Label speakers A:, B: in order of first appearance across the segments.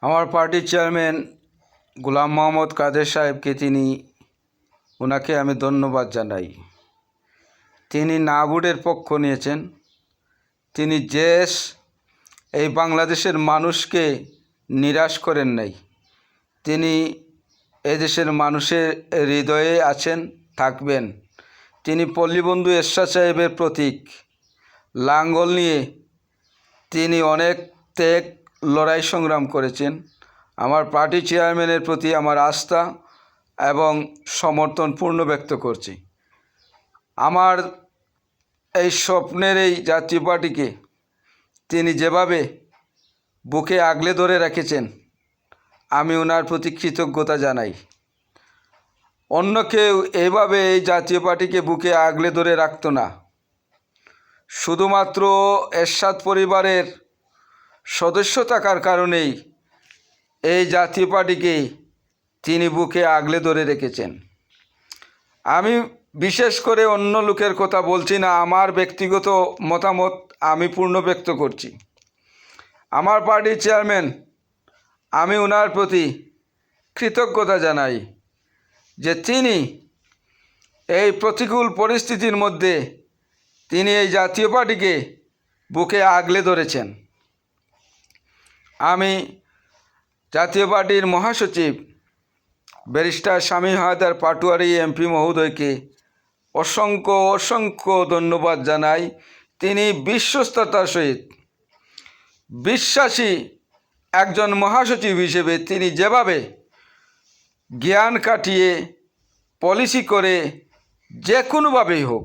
A: আমার পার্টির চেয়ারম্যান গোলাম মোহাম্মদ কাদের সাহেবকে তিনি ওনাকে আমি ধন্যবাদ জানাই। তিনি না ভোটের পক্ষ নিয়েছেন। তিনি দেশ, এই বাংলাদেশের মানুষকে নিরাশ করেন নাই। তিনি এদেশের মানুষের হৃদয়ে আছেন, থাকবেন। তিনি পল্লীবন্ধু এরশাদ সাহেবের প্রতীক। লাঙ্গল নিয়ে তিনি অনেক ত্যাগ লড়াই সংগ্রাম করেছেন। আমার পার্টি চেয়ারম্যানের প্রতি আমার আস্থা এবং সমর্থন পূর্ণ ব্যক্ত করছি। আমার এই স্বপ্নের এই জাতীয় পার্টিকে তিনি যেভাবে বুকে আগলে ধরে রেখেছেন, আমি ওনার প্রতি কৃতজ্ঞতা জানাই। অন্য কেউ এইভাবে এই জাতীয় পার্টিকে বুকে আগলে ধরে রাখতো না। শুধুমাত্র এরশাদ পরিবারের সদস্য থাকার কারণেই এই জাতীয় পার্টিকে তিনি বুকে আগলে ধরে রেখেছেন। আমি বিশেষ করে অন্য লোকের কথা বলছি না, আমার ব্যক্তিগত মতামত আমি পূর্ণ ব্যক্ত করছি। আমার পার্টির চেয়ারম্যান, আমি ওনার প্রতি কৃতজ্ঞতা জানাই যে তিনি এই প্রতিকূল পরিস্থিতির মধ্যে তিনি এই জাতীয় পার্টিকে বুকে আগলে ধরেছেন। আমি জাতীয় পার্টির মহাসচিব, ব্যারিস্টার স্বামী হায়দার পাটুয়ারি এমপি মহোদয়কে অসংখ্য অসংখ্য ধন্যবাদ জানাই। তিনি বিশ্বস্ততার সহিত বিশ্বাসী একজন মহাসচিব হিসেবে তিনি যেভাবে জ্ঞান কাটিয়ে, পলিসি করে যে কোনোভাবেই হোক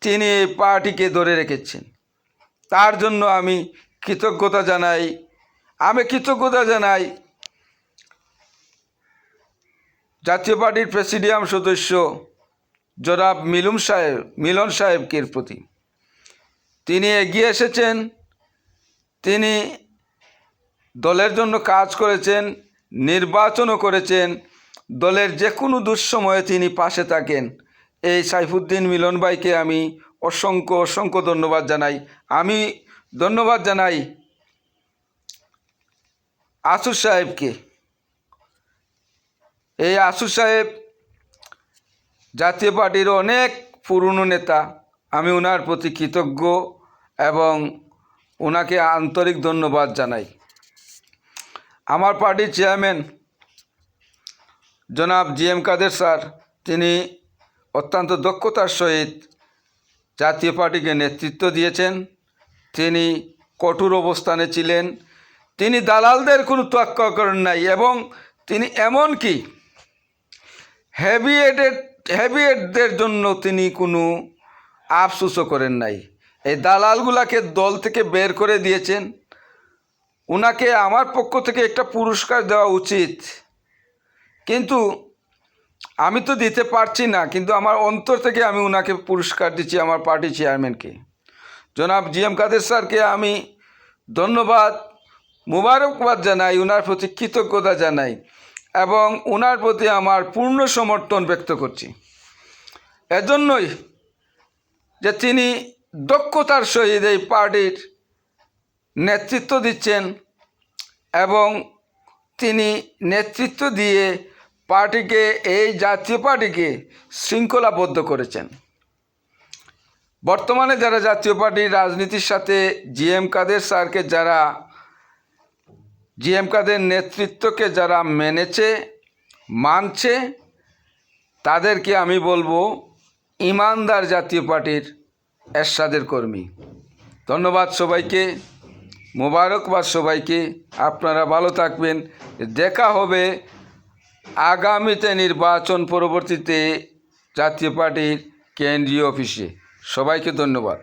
A: তিনি এই পার্টিকে ধরে রেখেছেন। তার জন্য আমি কৃতজ্ঞতা জানাই আমি কৃতজ্ঞতা জানাই জাতীয় পার্টির প্রেসিডিয়াম সদস্য জনাব মিলুম সাহেব, মিলন সাহেবকে প্রতি। তিনি এগিয়ে এসেছেন, তিনি দলের জন্য কাজ করেছেন, নির্বাচনও করেছেন, দলের যে কোনো দুঃসময়ে তিনি পাশে থাকেন। এই সাইফুদ্দিন মিলন ভাইকে আমি অসংখ্য অসংখ্য ধন্যবাদ জানাই। আমি ধন্যবাদ জানাই আসুর সাহেবকে। এই আসুর সাহেব জাতীয় পার্টির অনেক পুরনো নেতা, আমি ওনার প্রতি কৃতজ্ঞ এবং ওনাকে আন্তরিক ধন্যবাদ জানাই। আমার পার্টির চেয়ারম্যান জনাব জি এম কাদের স্যার, তিনি অত্যন্ত দক্ষতার সহিত জাতীয় পার্টিকে নেতৃত্ব দিয়েছেন। তিনি কঠোর অবস্থানে ছিলেন। তিনি দালালদের কোনো তোয়াক্কা করেন নাই এবং তিনি এমনকি হ্যাভিয়েটেড হ্যাভিয়েটদের জন্য তিনি কোনো আফসোসও করেন নাই। এই দালালগুলাকে দল থেকে বের করে দিয়েছেন। ওনাকে আমার পক্ষ থেকে একটা পুরস্কার দেওয়া উচিত। কিন্তু আমি তো দিতে পারছি না, কিন্তু আমার অন্তর থেকে আমি ওনাকে পুরস্কার দিচ্ছি আমার পার্টি চেয়ারম্যানকে জনাব জি এম কাদের স্যারকে আমি ধন্যবাদ। মুবারকবাদ জানাই ওনার প্রতি কৃতজ্ঞতা জানাই এবং ওনার প্রতি আমার পূর্ণ সমর্থন ব্যক্ত করছি। এজন্যই যে তিনি দক্ষতার সহিত এই পার্টির নেতৃত্ব দিচ্ছেন এবং তিনি নেতৃত্ব দিয়ে পার্টিকে, এই জাতীয় পার্টিকে শৃঙ্খলাবদ্ধ করেছেন। বর্তমানে যারা জাতীয় পার্টির রাজনীতির সাথে জিএম কাদের স্যারকে যারা জিএম কাদের নেতৃত্বকে যারা মেনেছে, মানছে, তাদেরকে আমি বলব ইমানদার জাতীয় পার্টির এরশাদের কর্মী। ধন্যবাদ সবাইকে, মোবারকবাদ সবাইকে, আপনারা ভালো থাকবেন, দেখা হবে আগামীতে নির্বাচন পরবর্তীতে জাতীয় পার্টির কেন্দ্রীয় অফিসে। সবাইকে ধন্যবাদ।